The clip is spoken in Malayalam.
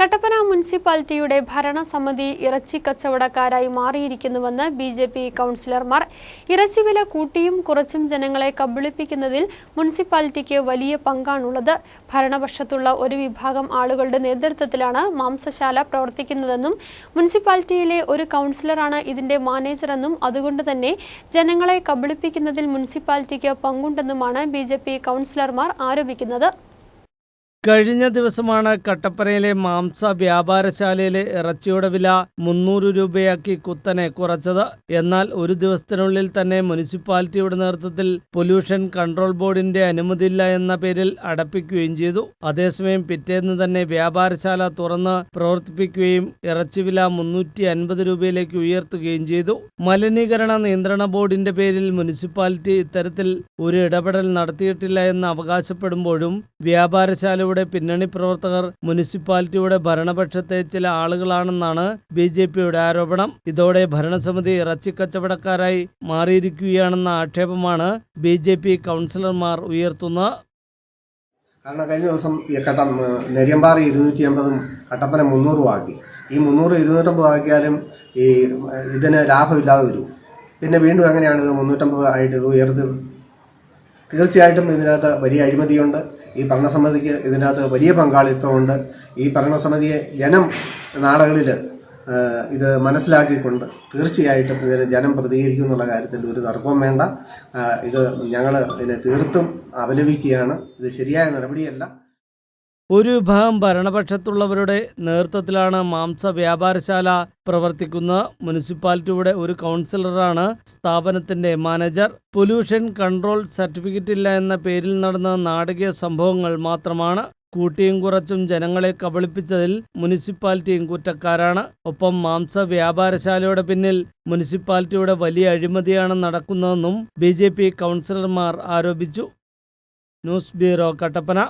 കട്ടപ്പന മുനിസിപ്പാലിറ്റിയുടെ ഭരണസമിതി ഇറച്ചി കച്ചവടക്കാരായി മാറിയിരിക്കുന്നുവെന്ന് ബി ജെ പി കൗൺസിലർമാർ. ഇറച്ചിവില കൂട്ടിയും കുറച്ചും ജനങ്ങളെ കബളിപ്പിക്കുന്നതിൽ മുനിസിപ്പാലിറ്റിക്ക് വലിയ പങ്കാണുള്ളത്. ഭരണപക്ഷത്തുള്ള ഒരു വിഭാഗം ആളുകളുടെ നേതൃത്വത്തിലാണ് മാംസശാല പ്രവർത്തിക്കുന്നതെന്നും മുനിസിപ്പാലിറ്റിയിലെ ഒരു കൗൺസിലറാണ് ഇതിന്റെ മാനേജറെന്നും അതുകൊണ്ട് തന്നെ ജനങ്ങളെ കബളിപ്പിക്കുന്നതിൽ മുനിസിപ്പാലിറ്റിക്ക് പങ്കുണ്ടെന്നുമാണ് ബി കൗൺസിലർമാർ ആരോപിക്കുന്നത്. കഴിഞ്ഞ ദിവസമാണ് കട്ടപ്പനയിലെ മാംസ വ്യാപാരശാലയിലെ ഇറച്ചിയുടെ വില മുന്നൂറ് രൂപയാക്കി കുത്തനെ കുറച്ചത്. എന്നാൽ ഒരു ദിവസത്തിനുള്ളിൽ തന്നെ മുനിസിപ്പാലിറ്റിയുടെ നേതൃത്വത്തിൽ പൊല്യൂഷൻ കൺട്രോൾ ബോർഡിന്റെ അനുമതിയില്ല എന്ന പേരിൽ അടപ്പിക്കുകയും ചെയ്തു. അതേസമയം പിറ്റേന്ന് തന്നെ വ്യാപാരശാല തുറന്ന് പ്രവർത്തിപ്പിക്കുകയും ഇറച്ചി വില മുന്നൂറ്റി അൻപത് രൂപയിലേക്ക് ഉയർത്തുകയും ചെയ്തു. മലിനീകരണ നിയന്ത്രണ ബോർഡിന്റെ പേരിൽ മുനിസിപ്പാലിറ്റി ഇത്തരത്തിൽ ഒരു ഇടപെടൽ നടത്തിയിട്ടില്ല എന്ന് അവകാശപ്പെടുമ്പോഴും വ്യാപാരശാലയുടെ പിന്നണി പ്രവർത്തകർ മുനിസിപ്പാലിറ്റിയുടെ ഭരണപക്ഷത്തെ ചില ആളുകളാണെന്നാണ് ബി ജെ പിയുടെ ആരോപണം. ഇതോടെ ഭരണസമിതി ഇറച്ചിക്കച്ചവടക്കാരായി മാറിയിരിക്കുകയാണെന്ന ആക്ഷേപമാണ് ബി ജെ പി കൗൺസിലർമാർ ഉയർത്തുന്നത്. കാരണം കഴിഞ്ഞ ദിവസം ഈ കട്ട നെരിയമ്പാറ ഇരുന്നൂറ്റി അമ്പതും കട്ടപ്പന മുന്നൂറും ആക്കി. ഈ മുന്നൂറ് ഇരുന്നൂറ്റമ്പത് ആക്കിയാലും ഈ ഇതിന് ലാഭമില്ലാതെ വരും. പിന്നെ വീണ്ടും എങ്ങനെയാണ് ഇത് മുന്നൂറ്റമ്പത് ആയിട്ട് ഇത് ഉയർത്തിയത്? തീർച്ചയായിട്ടും ഇതിനകത്ത് വലിയ അഴിമതിയുണ്ട്. ഈ ഭരണസമിതിക്ക് ഇതിനകത്ത് വലിയ പങ്കാളിത്തമുണ്ട്. ഈ ഭരണസമിതിയെ ജനം നാളുകളിൽ ഇത് മനസ്സിലാക്കിക്കൊണ്ട് തീർച്ചയായിട്ടും ഇതിന് ജനം പ്രതികരിക്കും എന്നുള്ള കാര്യത്തിൽ ഒരു തർക്കവും വേണ്ട. ഇത് ഞങ്ങൾ ഇതിനെ തീർത്തും അപലപിക്കുകയാണ്. ഇത് ശരിയായ നടപടിയല്ല. ഒരു വിഭാഗം ഭരണപക്ഷത്തുള്ളവരുടെ നേതൃത്വത്തിലാണ് മാംസ വ്യാപാരശാല പ്രവർത്തിക്കുന്ന മുനിസിപ്പാലിറ്റിയുടെ ഒരു കൗൺസിലറാണ് സ്ഥാപനത്തിന്റെ മാനേജർ. പൊല്യൂഷൻ കൺട്രോൾ സർട്ടിഫിക്കറ്റ് ഇല്ല എന്ന പേരിൽ നടന്ന നാടകീയ സംഭവങ്ങൾ മാത്രമാണ് കൂട്ടിയും കുറച്ചും ജനങ്ങളെ കബളിപ്പിച്ചതിൽ മുനിസിപ്പാലിറ്റിയും കുറ്റക്കാരാണ്. ഒപ്പം മാംസ വ്യാപാരശാലയുടെ പിന്നിൽ മുനിസിപ്പാലിറ്റിയുടെ വലിയ അഴിമതിയാണ് നടക്കുന്നതെന്നും ബി കൗൺസിലർമാർ ആരോപിച്ചു. News bureau Kattappana.